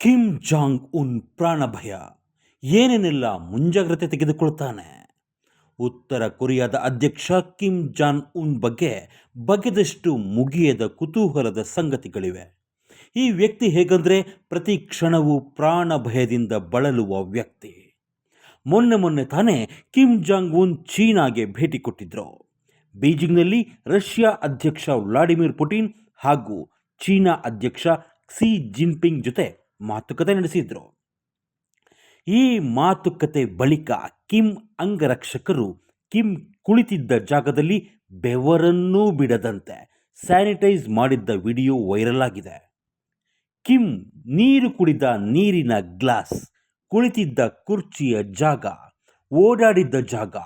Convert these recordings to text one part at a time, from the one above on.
Kim Jong ಉನ್ ಪ್ರಾಣಭಯ ಏನೇನೆಲ್ಲ ಮುಂಜಾಗ್ರತೆ ತೆಗೆದುಕೊಳ್ತಾನೆ? ಉತ್ತರ ಕೊರಿಯಾದ ಅಧ್ಯಕ್ಷ ಕಿಮ್ ಜಾನ್ ಉನ್ ಬಗ್ಗೆ ಬಗೆದಷ್ಟು ಮುಗಿಯದ ಕುತೂಹಲದ ಸಂಗತಿಗಳಿವೆ. ಈ ವ್ಯಕ್ತಿ ಹೇಗಂದರೆ ಪ್ರತಿ ಕ್ಷಣವೂ ಪ್ರಾಣ ಭಯದಿಂದ ಬಳಲುವ ವ್ಯಕ್ತಿ. ಮೊನ್ನೆ ಮೊನ್ನೆ ತಾನೇ ಕಿಮ್ ಜಾಂಗ್ ಉನ್ ಚೀನಾಗೆ ಭೇಟಿ ಕೊಟ್ಟಿದ್ರು. ಬೀಜಿಂಗ್ನಲ್ಲಿ ರಷ್ಯಾ ಅಧ್ಯಕ್ಷ ವ್ಲಾಡಿಮಿರ್ ಪುಟಿನ್ ಹಾಗೂ ಚೀನಾ ಅಧ್ಯಕ್ಷ ಕ್ಸಿ ಜಿನ್ಪಿಂಗ್ ಜೊತೆ ಮಾತುಕತೆ ನಡೆಸಿದ್ರು. ಈ ಮಾತುಕತೆ ಬಳಿಕ ಕಿಮ್ ಅಂಗರಕ್ಷಕರು ಕಿಮ್ ಕುಳಿತಿದ್ದ ಜಾಗದಲ್ಲಿ ಬೆವರನ್ನೂ ಬಿಡದಂತೆ ಸ್ಯಾನಿಟೈಸ್ ಮಾಡಿದ್ದ ವಿಡಿಯೋ ವೈರಲ್ ಆಗಿದೆ. ಕಿಮ್ ನೀರು ಕುಡಿದ ನೀರಿನ ಗ್ಲಾಸ್, ಕುಳಿತಿದ್ದ ಕುರ್ಚಿಯ ಜಾಗ, ಓಡಾಡಿದ್ದ ಜಾಗ,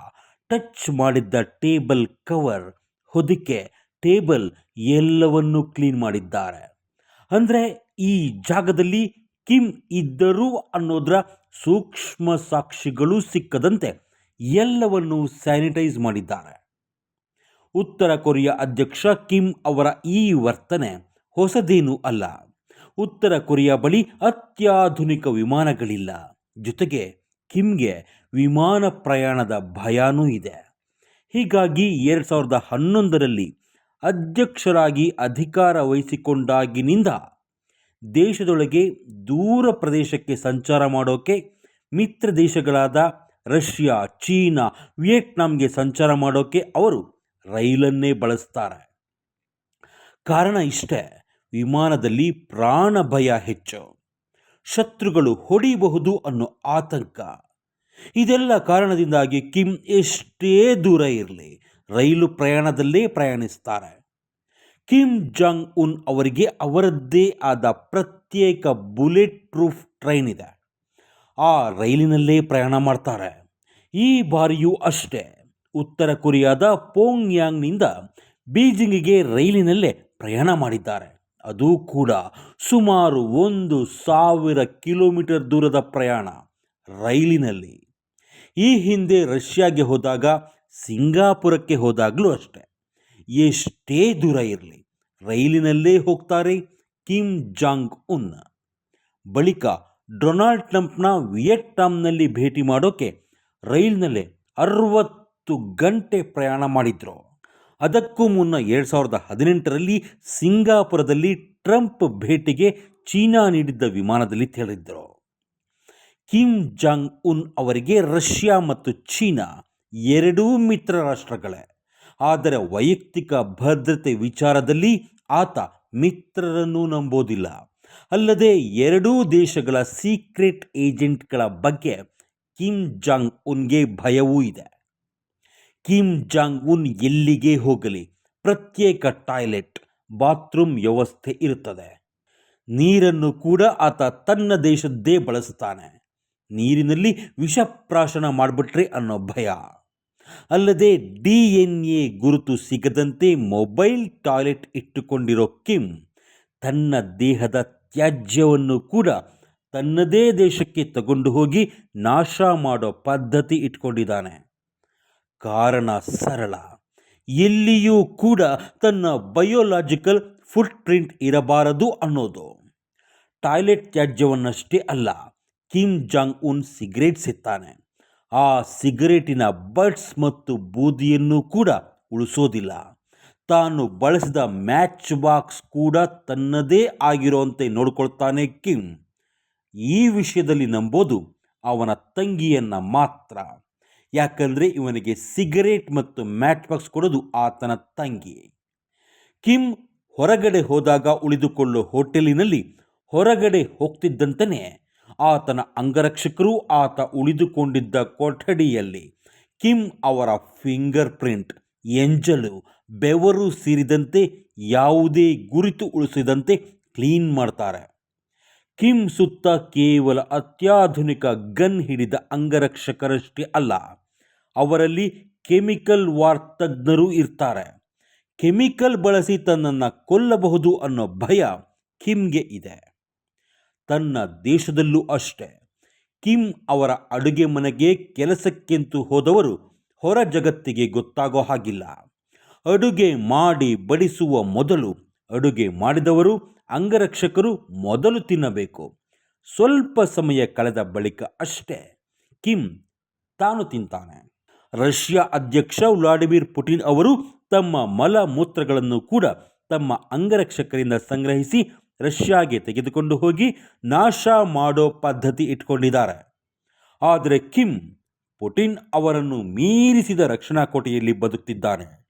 ಟಚ್ ಮಾಡಿದ್ದ ಟೇಬಲ್ ಕವರ್, ಹೊದಿಕೆ, ಟೇಬಲ್ ಎಲ್ಲವನ್ನೂ ಕ್ಲೀನ್ ಮಾಡಿದ್ದಾರೆ. ಅಂದರೆ ಈ ಜಾಗದಲ್ಲಿ ಕಿಮ್ ಇದ್ದರು ಅನ್ನೋದರ ಸೂಕ್ಷ್ಮ ಸಾಕ್ಷಿಗಳು ಸಿಕ್ಕದಂತೆ ಎಲ್ಲವನ್ನೂ ಸ್ಯಾನಿಟೈಸ್ ಮಾಡಿದ್ದಾರೆ. ಉತ್ತರ ಕೊರಿಯಾ ಅಧ್ಯಕ್ಷ ಕಿಮ್ ಅವರ ಈ ವರ್ತನೆ ಹೊಸದೇನೂ ಅಲ್ಲ. ಉತ್ತರ ಕೊರಿಯಾ ಬಳಿ ಅತ್ಯಾಧುನಿಕ ವಿಮಾನಗಳಿಲ್ಲ. ಜೊತೆಗೆ ಕಿಮ್ಗೆ ವಿಮಾನ ಪ್ರಯಾಣದ ಭಯನೂ ಇದೆ. ಹೀಗಾಗಿ ಎರಡು ಸಾವಿರದ ಹನ್ನೊಂದರಲ್ಲಿ ಅಧ್ಯಕ್ಷರಾಗಿ ಅಧಿಕಾರ ವಹಿಸಿಕೊಂಡಾಗಿನಿಂದ ದೇಶದೊಳಗೆ ದೂರ ಪ್ರದೇಶಕ್ಕೆ ಸಂಚಾರ ಮಾಡೋಕೆ ಮಿತ್ರ ದೇಶಗಳಾದ ರಷ್ಯಾ, ಚೀನಾ, ವಿಯೆಟ್ನಾಂಗೆ ಸಂಚಾರ ಮಾಡೋಕೆ ಅವರು ರೈಲನ್ನೇ ಬಳಸ್ತಾರೆ. ಕಾರಣ ಇಷ್ಟೇ, ವಿಮಾನದಲ್ಲಿ ಪ್ರಾಣ ಭಯ ಹೆಚ್ಚು. ಶತ್ರುಗಳು ಹೊಡಿಬಹುದು ಅನ್ನೋ ಆತಂಕ. ಇದೆಲ್ಲ ಕಾರಣದಿಂದಾಗಿ ಕಿಮ್ ಎಷ್ಟೇ ದೂರ ಇರಲಿ, ರೈಲು ಪ್ರಯಾಣದಲ್ಲೇ ಪ್ರಯಾಣಿಸ್ತಾರೆ. ಕಿಮ್ ಜಾಂಗ್ ಉನ್ ಅವರಿಗೆ ಅವರದ್ದೇ ಆದ ಪ್ರತ್ಯೇಕ ಬುಲೆಟ್ ಪ್ರೂಫ್ ಟ್ರೈನ್ ಇದೆ. ಆ ರೈಲಿನಲ್ಲೇ ಪ್ರಯಾಣ ಮಾಡ್ತಾರೆ. ಈ ಬಾರಿಯೂ ಅಷ್ಟೇ. ಉತ್ತರ ಕೊರಿಯಾದ ಪೋಂಗ್ಯಾಂಗ್ನಿಂದ ಬೀಜಿಂಗಿಗೆ ರೈಲಿನಲ್ಲೇ ಪ್ರಯಾಣ ಮಾಡಿದ್ದಾರೆ. ಅದು ಕೂಡ ಸುಮಾರು ಒಂದು ಸಾವಿರ ಕಿಲೋಮೀಟರ್ ದೂರದ ಪ್ರಯಾಣ ರೈಲಿನಲ್ಲಿ. ಈ ಹಿಂದೆ ರಷ್ಯಾಗೆ ಹೋದಾಗ, ಸಿಂಗಾಪುರಕ್ಕೆ ಹೋದಾಗಲೂ ಅಷ್ಟೆ. ಎಷ್ಟೇ ದೂರ ಇರಲಿ, ರೈಲಿನಲ್ಲೇ ಹೋಗ್ತಾರೆ ಕಿಮ್ ಜಾಂಗ್ ಉನ್ ಬಳಿಕ ಡೊನಾಲ್ಡ್ ಟ್ರಂಪ್ನ ವಿಯೆಟ್ನಾಂನಲ್ಲಿ ಭೇಟಿ ಮಾಡೋಕ್ಕೆ ರೈಲ್ನಲ್ಲೇ ಅರವತ್ತು ಗಂಟೆ ಪ್ರಯಾಣ ಮಾಡಿದ್ರು. ಅದಕ್ಕೂ ಮುನ್ನ ಎರಡು ಸಾವಿರದ ಹದಿನೆಂಟರಲ್ಲಿ ಸಿಂಗಾಪುರದಲ್ಲಿ ಟ್ರಂಪ್ ಭೇಟಿಗೆ ಚೀನಾ ನೀಡಿದ್ದ ವಿಮಾನದಲ್ಲಿ ತೆರಳಿದ್ದರು ಕಿಮ್ ಜಾಂಗ್ ಉನ್ ಅವರಿಗೆ ರಷ್ಯಾ ಮತ್ತು ಚೀನಾ ಎರಡೂ ಮಿತ್ರ ರಾಷ್ಟ್ರಗಳೇ. ಆದರೆ ವೈಯಕ್ತಿಕ ಭದ್ರತೆ ವಿಚಾರದಲ್ಲಿ ಆತ ಮಿತ್ರರನ್ನು ನಂಬೋದಿಲ್ಲ. ಅಲ್ಲದೆ ಎರಡೂ ದೇಶಗಳ ಸೀಕ್ರೆಟ್ ಏಜೆಂಟ್ಗಳ ಬಗ್ಗೆ ಕಿಮ್ ಜಾಂಗ್ ಉನ್ಗೆ ಭಯವೂ ಇದೆ. ಕಿಮ್ ಜಾಂಗ್ ಉನ್ ಎಲ್ಲಿಗೆ ಹೋಗಲಿ? ಪ್ರತ್ಯೇಕ ಟಾಯ್ಲೆಟ್, ಬಾತ್ರೂಮ್ ವ್ಯವಸ್ಥೆ ಇರುತ್ತದೆ. ನೀರನ್ನು ಕೂಡ ಆತ ತನ್ನ ದೇಶದ್ದೇ ಬಳಸ್ತಾನೆ ನೀರಿನಲ್ಲಿ ವಿಷಪ್ರಾಶನ ಮಾಡಿಬಿಟ್ರೆ ಅನ್ನೋ ಭಯ. ಅಲ್ಲದೆ ಡಿ ಎನ್ ಎ ಗುರುತು ಸಿಗದಂತೆ ಮೊಬೈಲ್ ಟಾಯ್ಲೆಟ್ ಇಟ್ಟುಕೊಂಡಿರೋ ಕಿಮ್ ತನ್ನ ದೇಹದ ತ್ಯಾಜ್ಯವನ್ನು ಕೂಡ ತನ್ನದೇ ದೇಶಕ್ಕೆ ತಗೊಂಡು ಹೋಗಿ ನಾಶ ಮಾಡೋ ಪದ್ಧತಿ ಇಟ್ಕೊಂಡಿದ್ದಾನೆ. ಕಾರಣ ಸರಳ. ಎಲ್ಲಿಯೂ ಕೂಡ ತನ್ನ ಬಯೋಲಾಜಿಕಲ್ ಫುಟ್ ಪ್ರಿಂಟ್ ಇರಬಾರದು ಅನ್ನೋದು. ಟಾಯ್ಲೆಟ್ ತ್ಯಾಜ್ಯವನ್ನಷ್ಟೇ ಅಲ್ಲ, ಕಿಮ್ ಜಾಂಗ್ ಉನ್ ಸಿಗರೇಟ್ ಸಿಗ್ತಾನೆ. ಆ ಸಿಗರೇಟಿನ ಬಡ್ಸ್ ಮತ್ತು ಬೂದಿಯನ್ನು ಕೂಡ ಉಳಿಸೋದಿಲ್ಲ. ತಾನು ಬಳಸಿದ ಮ್ಯಾಚ್ ಬಾಕ್ಸ್ ಕೂಡ ತನ್ನದೇ ಆಗಿರುವಂತೆ ನೋಡಿಕೊಳ್ತಾನೆ ಕಿಮ್. ಈ ವಿಷಯದಲ್ಲಿ ನಂಬೋದು ಅವನ ತಂಗಿಯನ್ನು ಮಾತ್ರ. ಯಾಕಂದರೆ ಇವನಿಗೆ ಸಿಗರೇಟ್ ಮತ್ತು ಮ್ಯಾಚ್ ಬಾಕ್ಸ್ ಕೊಡೋದು ಆತನ ತಂಗಿ. ಕಿಮ್ ಹೊರಗಡೆ ಹೋದಾಗ ಉಳಿದುಕೊಳ್ಳೋ ಹೋಟೆಲಿನಲ್ಲಿ ಹೊರಗಡೆ ಹೋಗ್ತಿದ್ದಂತೆಯೇ ಆತನ ಅಂಗರಕ್ಷಕರು ಆತ ಉಳಿದುಕೊಂಡಿದ್ದ ಕೊಠಡಿಯಲ್ಲಿ ಕಿಮ್ ಅವರ ಫಿಂಗರ್ ಪ್ರಿಂಟ್, ಎಂಜಲು, ಬೆವರು ಸೇರಿದಂತೆ ಯಾವುದೇ ಗುರಿತು ಉಳಿಸಿದಂತೆ ಕ್ಲೀನ್ ಮಾಡ್ತಾರೆ. ಕಿಮ್ ಸುತ್ತ ಕೇವಲ ಅತ್ಯಾಧುನಿಕ ಗನ್ ಹಿಡಿದ ಅಂಗರಕ್ಷಕರಷ್ಟೇ ಅಲ್ಲ, ಅವರಲ್ಲಿ ಕೆಮಿಕಲ್ ವಾರ್ ತಜ್ಞರು ಇರ್ತಾರೆ. ಕೆಮಿಕಲ್ ಬಳಸಿ ತನ್ನನ್ನು ಕೊಲ್ಲಬಹುದು ಅನ್ನೋ ಭಯ ಕಿಮ್ಗೆ ಇದೆ. ತನ್ನ ದೇಶದಲ್ಲೂ ಅಷ್ಟೇ. ಕಿಮ್ ಅವರ ಅಡುಗೆ ಮನೆಗೆ ಕೆಲಸಕ್ಕೆಂತೂ ಹೋದವರು ಹೊರ ಜಗತ್ತಿಗೆ ಗೊತ್ತಾಗೋ ಹಾಗಿಲ್ಲ. ಅಡುಗೆ ಮಾಡಿ ಬಡಿಸುವ ಮೊದಲು ಅಡುಗೆ ಮಾಡಿದವರು ಅಂಗರಕ್ಷಕರು ಮೊದಲು ತಿನ್ನಬೇಕು. ಸ್ವಲ್ಪ ಸಮಯ ಕಳೆದ ಬಳಿಕ ಅಷ್ಟೇ. ಕಿಮ್ ತಾನು ತಿಂತಾನೆ. ರಷ್ಯಾ ಅಧ್ಯಕ್ಷ ವ್ಲಾಡಿಮಿರ್ ಪುಟಿನ್ ಅವರು ತಮ್ಮ ಮಲ ಮೂತ್ರಗಳನ್ನು ಕೂಡ ತಮ್ಮ ಅಂಗರಕ್ಷಕರಿಂದ ಸಂಗ್ರಹಿಸಿ ರಷ್ಯಾಗೆ ತೆಗೆದುಕೊಂಡು ಹೋಗಿ ನಾಶ ಮಾಡೋ ಪದ್ಧತಿ ಇಟ್ಕೊಂಡಿದ್ದಾರೆ. ಆದರೆ ಕಿಮ್ ಪುಟಿನ್ ಅವರನ್ನು ಮೀರಿಸಿದ ರಕ್ಷಣಾ ಕೋಟೆಯಲ್ಲಿ ಬದುಕ್ತಿದ್ದಾನೆ.